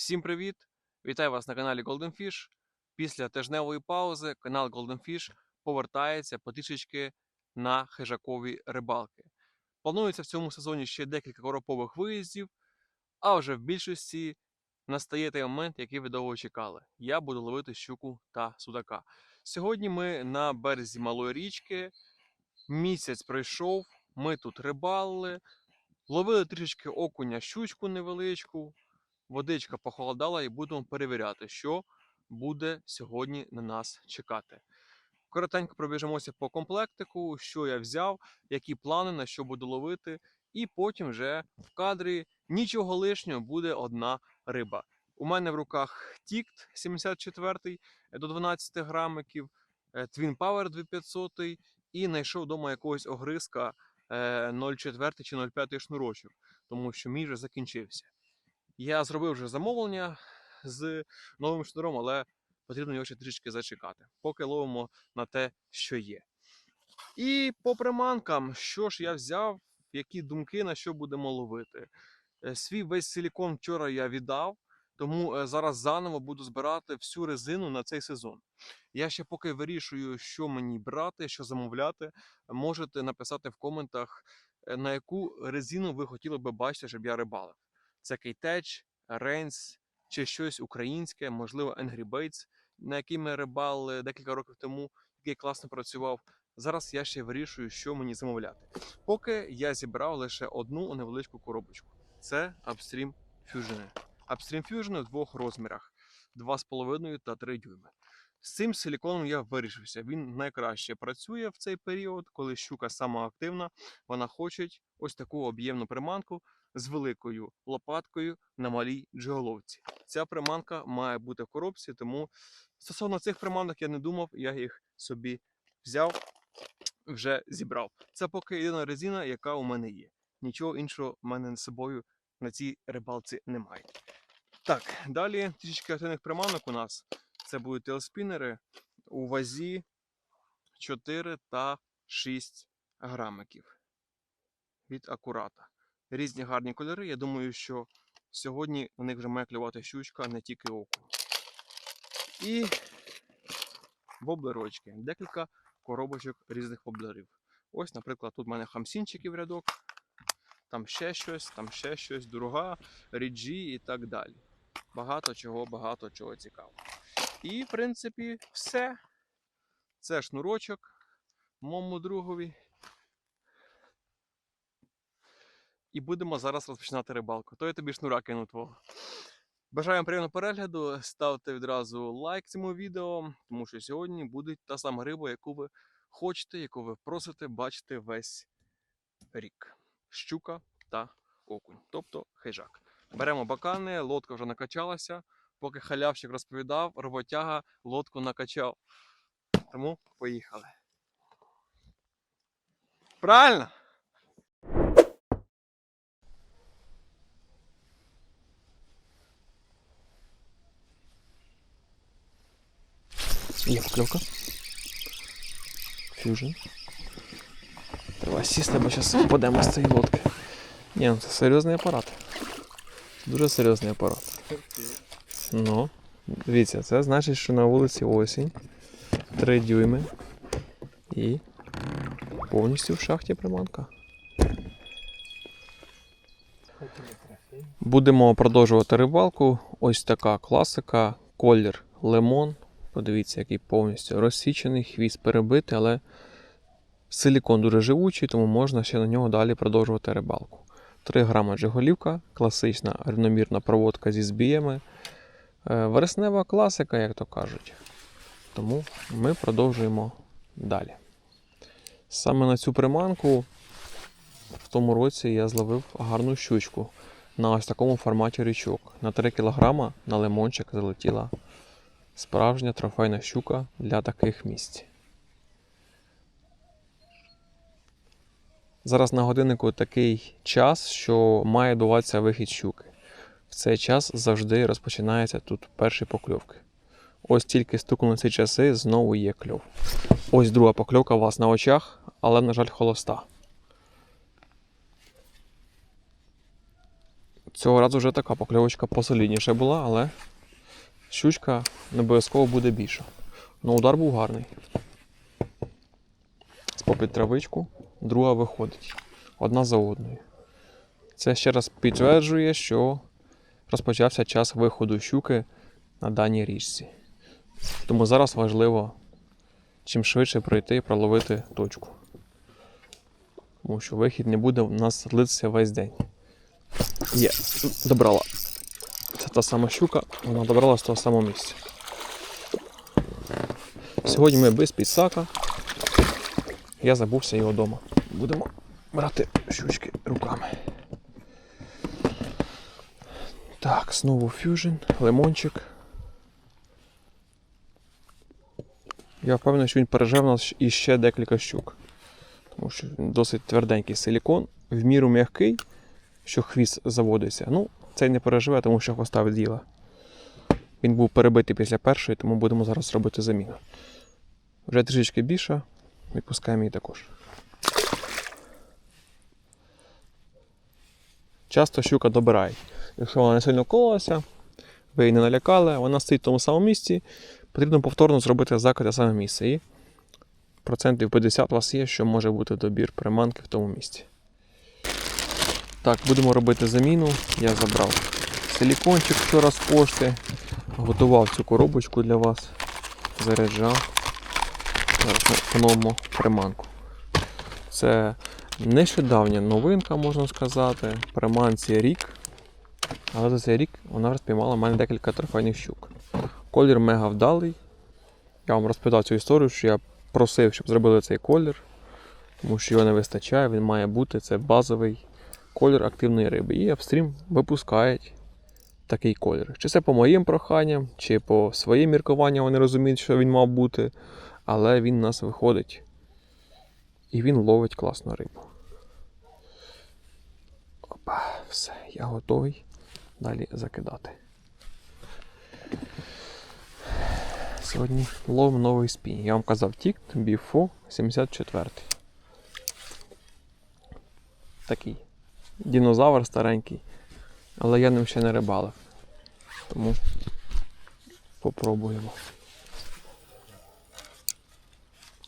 Всім привіт! Вітаю вас на каналі Golden. Після тижневої паузи канал Golden Fish повертається потрішечки на хижакові рибалки. Планується в цьому сезоні ще декілька коропових виїздів, а вже в більшості настає той момент, який ви довго чекали. Я буду ловити щуку та судака. Сьогодні ми на березі малої річки. Місяць пройшов, ми тут рибалили, ловили трішечки окуня, щучку невеличку водичка похолодала і будемо перевіряти, що буде сьогодні на нас чекати. Коротенько пробіжимося по комплектику, що я взяв, які плани, на що буду ловити, і потім вже в кадрі нічого лишнього буде одна риба. У мене в руках Тікт 74 до 12 грамиків, е, Twin Power 2500 і знайшов вдома якогось огризка е, 0,4 чи 0,5 шнурочок, тому що мій вже закінчився. Я зробив вже замовлення з новим шнуром, але потрібно його ще трішки зачекати, поки ловимо на те, що є. І по приманкам, що ж я взяв, які думки на що будемо ловити. Е, Свій весь силікон вчора я віддав, тому е, зараз заново буду збирати всю резину на цей сезон. Я ще поки вирішую, що мені брати, що замовляти. Можете написати в коментах, е, на яку резину ви хотіли би бачити, щоб я рибалив це Кейтеч, Рейнс чи щось українське, можливо, Angry Baits, на який ми рибали декілька років тому, який класно працював. Зараз я ще вирішую, що мені замовляти. Поки я зібрав лише одну невеличку коробочку. Це Upstream Fusion. Upstream Fusion в двох розмірах: 2,5 та 3 дюйми. З цим силіконом я вирішився. Він найкраще працює в цей період, коли щука сама активна. Вона хоче ось таку об'ємну приманку з великою лопаткою на малій джиголовці. Ця приманка має бути в коробці, тому стосовно цих приманок я не думав, я їх собі взяв, вже зібрав. Це поки єдина резина, яка у мене є. Нічого іншого в мене з собою на цій рибалці немає. Так, далі трішки активних приманок у нас. Це будуть телеспінери у вазі 4 та 6 грамиків від акурата різні гарні кольори. Я думаю, що сьогодні в них вже має клювати щучка, не тільки око. І воблерочки. Декілька коробочок різних воблерів. Ось, наприклад, тут в мене хамсінчиків рядок, там ще щось, там ще щось, друга, ріджі і так далі. Багато чого, багато чого цікавого. І, в принципі, все. Це шнурочок моєму другові. і будемо зараз розпочинати рибалку. То я тобі шнура кину твого. Бажаю вам приємного перегляду. Ставте відразу лайк цьому відео, тому що сьогодні буде та сама риба, яку ви хочете, яку ви просите бачити весь рік. Щука та окунь, тобто хижак. Беремо бакани, лодка вже накачалася. Поки халявщик розповідав, роботяга лодку накачав. Тому поїхали. Правильно? Є покльовка. Фьюжн. Треба сісти, бо зараз впадемо з цієї лодки. Ні, ну це серйозний апарат. Дуже серйозний апарат. Ну, дивіться, це значить, що на вулиці осінь. 3 дюйми. І повністю в шахті приманка. Будемо продовжувати рибалку. Ось така класика, колір лимон. Подивіться, який повністю розсічений, хвіст перебитий, але силікон дуже живучий, тому можна ще на нього далі продовжувати рибалку. 3 грама джиголівка, класична рівномірна проводка зі збіями. Е, Вереснева класика, як то кажуть. Тому ми продовжуємо далі. Саме на цю приманку в тому році я зловив гарну щучку на ось такому форматі річок. На 3 кг на лимончик залетіла Справжня трофейна щука для таких місць. Зараз на годиннику такий час, що має дуватися вихід щуки. В цей час завжди розпочинається тут перші покльовки. Ось тільки стукнули ці часи, знову є кльов. Ось друга покльовка у вас на очах, але, на жаль, холоста. Цього разу вже така покльовочка посолідніша була, але щучка не обов'язково буде більша. Ну, удар був гарний. З попід травичку, друга виходить. Одна за одною. Це ще раз підтверджує, що розпочався час виходу щуки на даній річці. Тому зараз важливо чим швидше пройти і проловити точку. Тому що вихід не буде у нас длитися весь день. Є, добрала. Це та сама щука, вона добрала з того самого місця. Сьогодні ми без підсака. Я забувся його вдома. Будемо брати щучки руками. Так, знову фюжн, лимончик. Я впевнений, що він пережив нас іще декілька щук. Тому що він досить тверденький силікон, в міру м'який, що хвіст заводиться. Ну, цей не переживе, тому що хвоста від'їла. Він був перебитий після першої, тому будемо зараз робити заміну. Вже трішечки більше, відпускаємо її також. Часто щука добирає. Якщо вона не сильно кололася, ви її не налякали, вона стоїть в тому самому місці, потрібно повторно зробити закид на саме місце. І процентів 50 у вас є, що може бути добір приманки в тому місці. Так, будемо робити заміну. Я забрав силікончик вчора з пошти, готував цю коробочку для вас, заряджав. Зараз приманку. Це нещодавня новинка, можна сказати. Приманці рік. Але за цей рік вона розпіймала в мене декілька трофейних щук. Колір мега вдалий. Я вам розповідав цю історію, що я просив, щоб зробили цей колір, тому що його не вистачає, він має бути це базовий колір активної риби. І апстрім випускають такий колір. Чи це по моїм проханням, чи по своїм міркуванням вони розуміють, що він мав бути, але він у нас виходить. І він ловить класну рибу. Опа, все, я готовий далі закидати. Сьогодні лов новий спінь. Я вам казав тік Біфо 74. Такий динозавр старенький. Але я ним ще не рибалив. Тому попробуємо.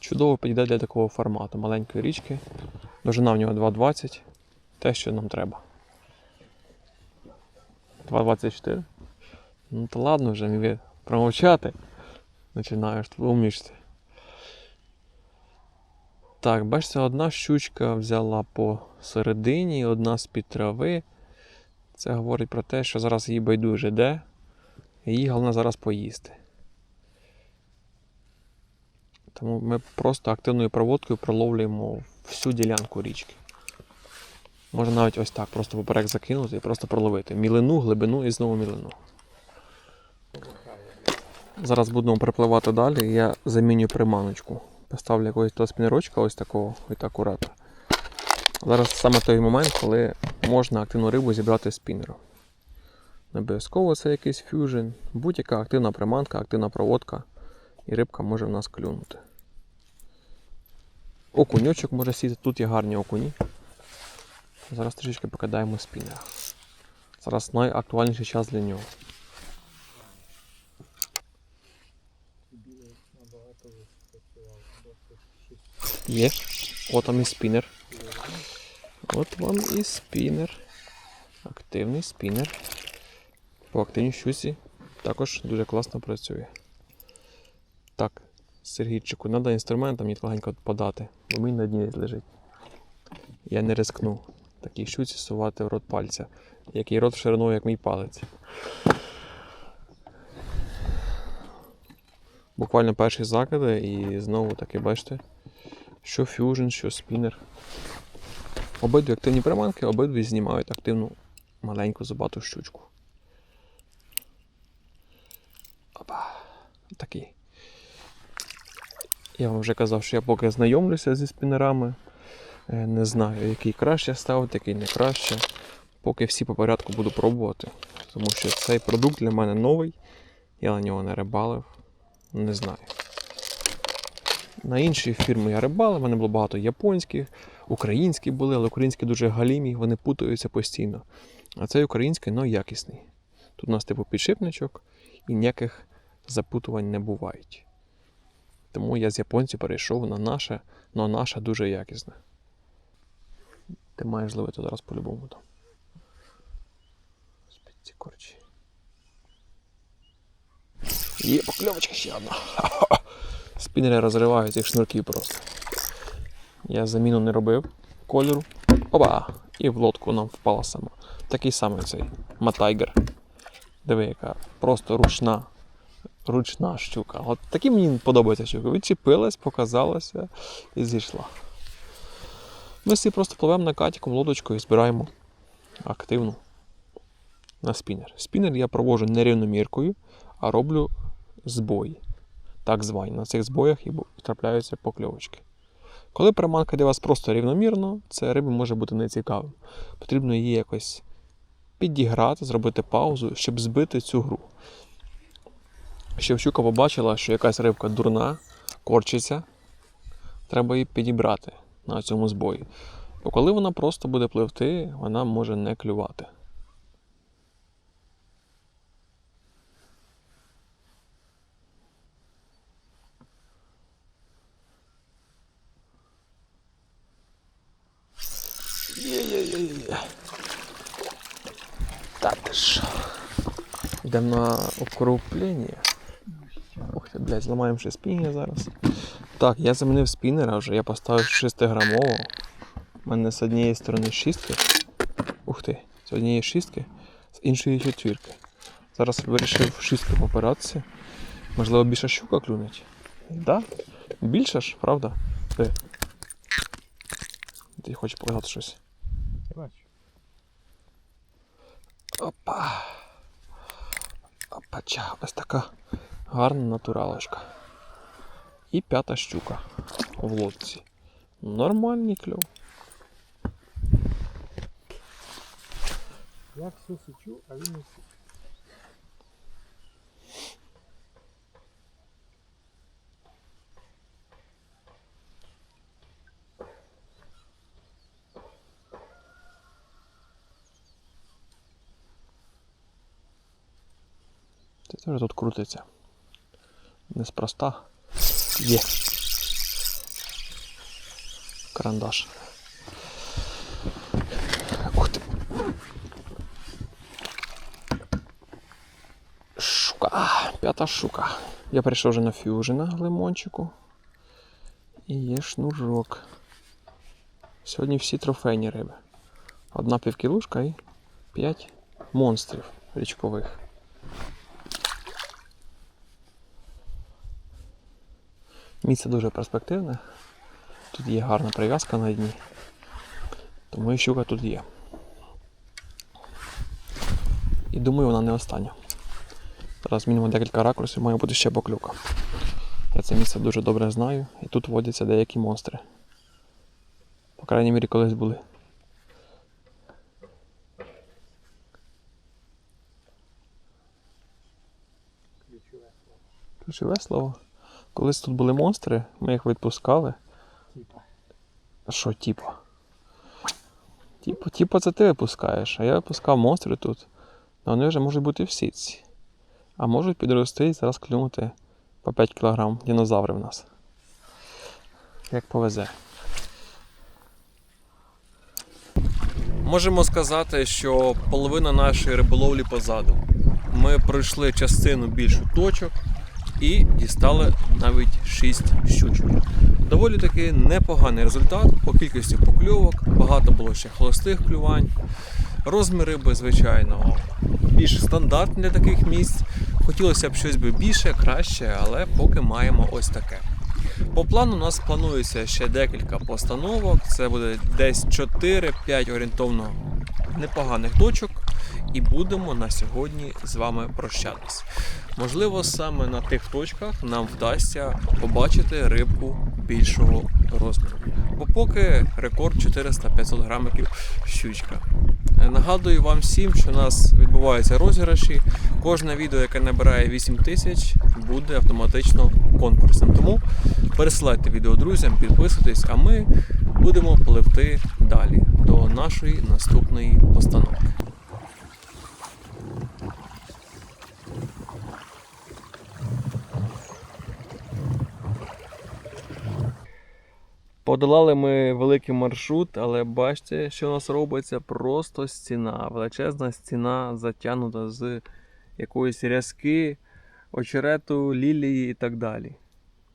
Чудово підійде для такого формату маленької річки. Довжина в нього 2,20. Те, що нам треба. 2,24. Ну то ладно вже мені промовчати. Починаєш умнічити. Так, бачите, одна щучка взяла по середині, одна з-під трави. Це говорить про те, що зараз їй байдуже де. Їй головне зараз поїсти. Тому ми просто активною проводкою проловлюємо всю ділянку річки. Можна навіть ось так, просто поперек закинути і просто проловити. Мілину, глибину і знову мілину. Зараз будемо припливати далі, і я заміню приманочку. Поставлю якогось того спінерочка, ось такого, ось акуратно. Зараз саме той момент, коли можна активну рибу зібрати з спінером. Не обов'язково це якийсь фюжн, будь-яка активна приманка, активна проводка, і рибка може в нас клюнути. Окуньочок може сіти, тут є гарні окуні. Зараз трішечки покидаємо спінера. Зараз найактуальніший час для нього. Є. От там і спінер. От вам і спінер. Активний спінер. По активній щуці також дуже класно працює. Так, Сергійчику, треба інструментом мені легенько подати, бо він на дні лежить. Я не рискну такій щуці сувати в рот пальця, який рот шириною, як мій палець. Буквально перші закиди і знову таки бачите, що фюжн, що спінер. Обидві активні приманки, обидві знімають активну маленьку зубату щучку. Опа. Такий. Я вам вже казав, що я поки знайомлюся зі спінерами. Е, Не знаю, який краще ставити, який не краще. Поки всі по порядку буду пробувати. Тому що цей продукт для мене новий. Я на нього не рибалив. Не знаю. На інші фірми я рибалив, в мене було багато японських, українські були, але українські дуже галімі, вони путаються постійно. А цей український, але якісний. Тут у нас типу підшипничок і ніяких запутувань не бувають. Тому я з японців перейшов на наше, але наше дуже якісне. Ти маєш зловити зараз по-любому там. З-під ці корчі. Є покльовочка ще одна. Спінери розривають цих шнурків просто. Я заміну не робив кольору. Опа! І в лодку нам впала сама. Такий самий цей матайгер. Диви, яка просто ручна. Ручна щука. От такі мені подобається щука. Відчепилась, показалася і зійшла. Ми всі просто пливемо на катіком лодочкою і збираємо активну на спінер. Спінер я проводжу не рівноміркою, а роблю збої. Так звані. На цих збоях і трапляються покльовочки. Коли приманка для вас просто рівномірно, це риби може бути нецікавим. Потрібно її якось підіграти, зробити паузу, щоб збити цю гру. Щоб щука побачила, що якась рибка дурна, корчиться, треба її підібрати на цьому збої. Бо коли вона просто буде пливти, вона може не клювати. Є-є-є-є. Та ти що? Йдемо на окруплення. Ух ти, блядь, зламаємо ще спінер зараз. Так, я замінив спінера вже, я поставив 6 грамового. У мене з однієї сторони шістки. Ух ти, з однієї шістки, з іншої четвірки. Зараз вирішив шістки попиратися. Можливо, більше щука клюнуть. Да? Більше ж, правда? Ти. Ти хочеш показати щось. Бачу. Опа. Опача, ось така гарна натуралочка. І п'ята щука в лодці. Нормальний кльов. Я все січу, а він не січе. Це теж тут крутиться. Неспроста. Є. Карандаш. Ух ти. Шука. П'ята шука. Я перейшов вже на фюжина лимончику. І є шнурок. Сьогодні всі трофейні риби. Одна півкілушка і п'ять монстрів річкових. Місце дуже перспективне. Тут є гарна прив'язка на дні. Тому і щука тут є. І думаю, вона не остання. Зараз мінімум декілька ракурсів має бути ще поклюка. Я це місце дуже добре знаю, і тут водяться деякі монстри. По крайній мірі, колись були. Ключове слово. Колись тут були монстри, ми їх відпускали. Типа. А Що, типу? Типу, типу, це ти випускаєш, а я випускав монстри тут. Но вони вже можуть бути в сітці. А можуть підрости і зараз клюнути по 5 кг динозаври в нас. Як повезе. Можемо сказати, що половина нашої риболовлі позаду. Ми пройшли частину більшу точок і дістали навіть 6 щучок. Доволі таки непоганий результат по кількості покльовок, багато було ще холостих клювань. Розмір риби, звичайно, більш стандартний для таких місць. Хотілося б щось би більше, краще, але поки маємо ось таке. По плану у нас планується ще декілька постановок. Це буде десь 4-5 орієнтовно непоганих точок. І будемо на сьогодні з вами прощатись. Можливо, саме на тих точках нам вдасться побачити рибку більшого розміру. Бо поки рекорд 400-500 грамиків щучка. Нагадую вам всім, що у нас відбуваються розіграші. Кожне відео, яке набирає 8 тисяч, буде автоматично конкурсом. Тому пересилайте відео друзям, підписуйтесь, а ми будемо пливти далі до нашої наступної постановки. Подолали ми великий маршрут, але бачите, що у нас робиться просто стіна. Величезна стіна затягнута з якоїсь рязки, очерету, лілії і так далі.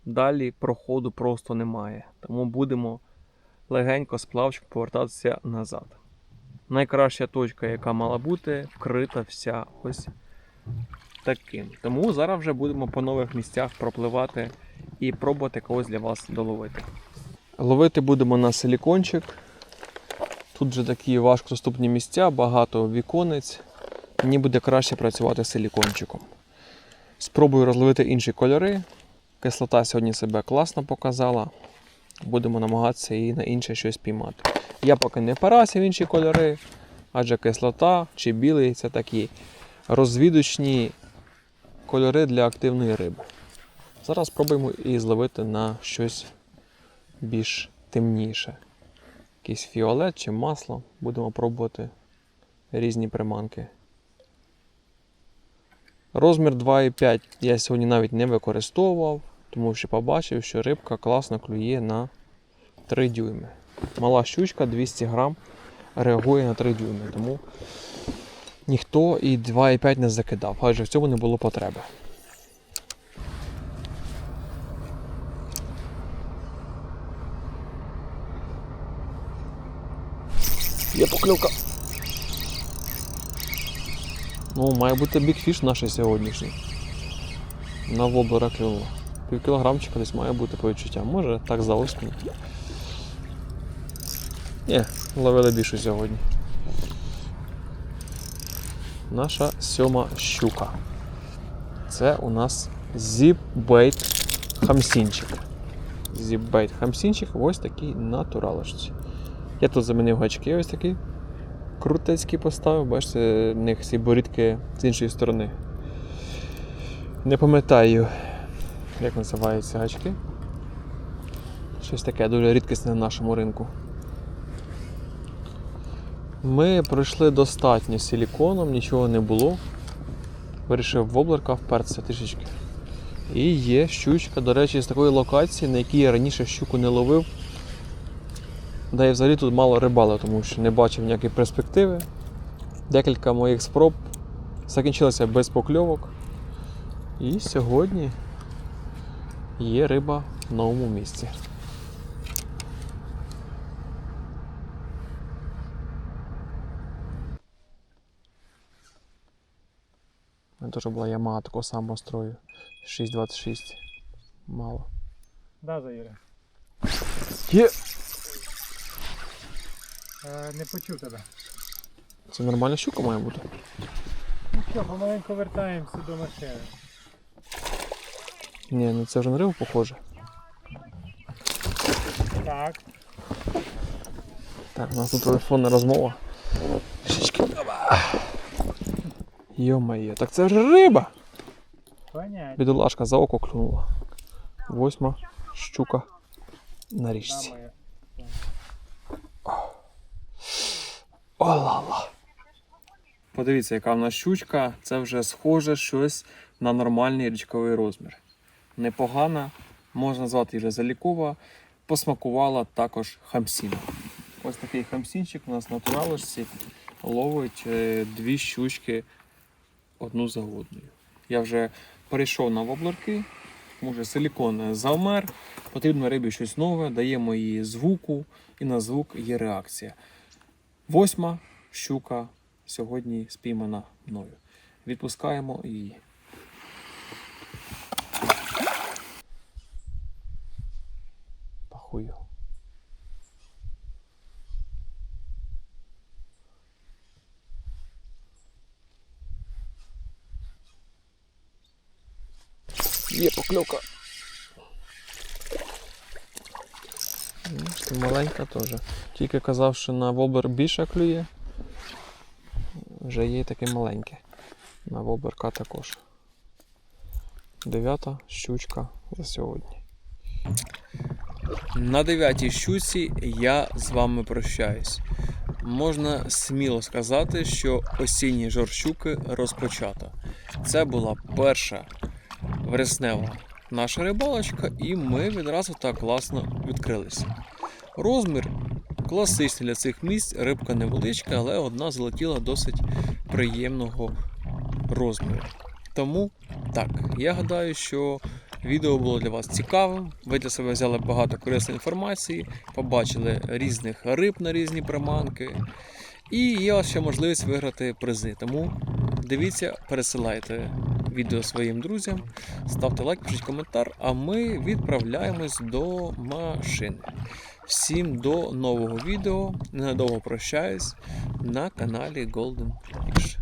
Далі проходу просто немає. Тому будемо легенько з повертатися назад. Найкраща точка, яка мала бути, вкрита вся ось таким. Тому зараз вже будемо по нових місцях пропливати і пробувати когось для вас доловити. Ловити будемо на силікончик. Тут вже такі важкодоступні місця, багато віконець. Мені буде краще працювати з силікончиком. Спробую розловити інші кольори. Кислота сьогодні себе класно показала. Будемо намагатися її на інше щось піймати. Я поки не парася в інші кольори, адже кислота чи білий це такі розвідочні кольори для активної риби. Зараз спробуємо і зловити на щось більш темніше. Якийсь фіолет чи масло. Будемо пробувати різні приманки. Розмір 2,5 я сьогодні навіть не використовував, тому що побачив, що рибка класно клює на 3 дюйми. Мала щучка 200 грам реагує на 3 дюйми, тому ніхто і 2,5 не закидав, адже в цьому не було потреби. Є поклювка. Ну, має бути бікфіш наш сьогоднішній. На воблера клюнуло. Пів кілограмчика десь має бути по відчуттям. Може так за осінь. Ні, ловили більше сьогодні. Наша сьома щука. Це у нас зіпбейт хамсінчик. Зіпбейт хамсінчик ось такий натуралочці. Я тут замінив гачки ось такі крутецькі поставив, бачите, в них ці борідки з іншої сторони. Не пам'ятаю, як називаються гачки. Щось таке дуже рідкісне на нашому ринку. Ми пройшли достатньо силіконом, нічого не було. Вирішив воблерка впертися трішечки. І є щучка, до речі, з такої локації, на якій я раніше щуку не ловив. Да і взагалі тут мало рибали, тому що не бачив ніякої перспективи. Декілька моїх спроб закінчилися без покльовок. І сьогодні є риба в новому місці. У мене теж була Ямага такого самого строю. 6,26. Мало. Да, Заїре. Є! Е, не почув тебе. Це нормальна щука має бути. Ну що, помаленьку вертаємося до машини. Ні, ну це вже на рибу похоже. Так. Так, у нас тут телефонна розмова. Трішечки. Йо-моє, так це ж риба! Понять. Бідолашка за око клюнула. Восьма щука на річці. О-ла-ла. Подивіться, яка в нас щучка. Це вже схоже щось на нормальний річковий розмір. Непогана, можна назвати її залікова. Посмакувала також хамсіна. Ось такий хамсінчик у нас на натуралочці ловить е, дві щучки одну за одною. Я вже перейшов на воблерки, може силікон завмер, потрібно рибі щось нове, даємо їй звуку, і на звук є реакція. Восьма щука сьогодні спіймана мною. Відпускаємо її. Пахую. Є покльовка. Маленька теж. Тільки казав, що на вобер більше клює. Вже є таке маленьке. На воберка також. Дев'ята щучка за сьогодні. На дев'ятій щуці я з вами прощаюсь. Можна сміло сказати, що осінні жорщуки розпочато. Це була перша вереснева наша рибалочка, і ми відразу так класно відкрилися. Розмір класичний для цих місць, рибка невеличка, але одна залетіла досить приємного розміру. Тому так, я гадаю, що відео було для вас цікавим. Ви для себе взяли багато корисної інформації, побачили різних риб на різні приманки. І є у вас ще можливість виграти призи. Тому дивіться, пересилайте відео своїм друзям, ставте лайк, пишіть коментар, а ми відправляємось до машини. Всім до нового відео. Ненадовго прощаюсь на каналі Golden Fish.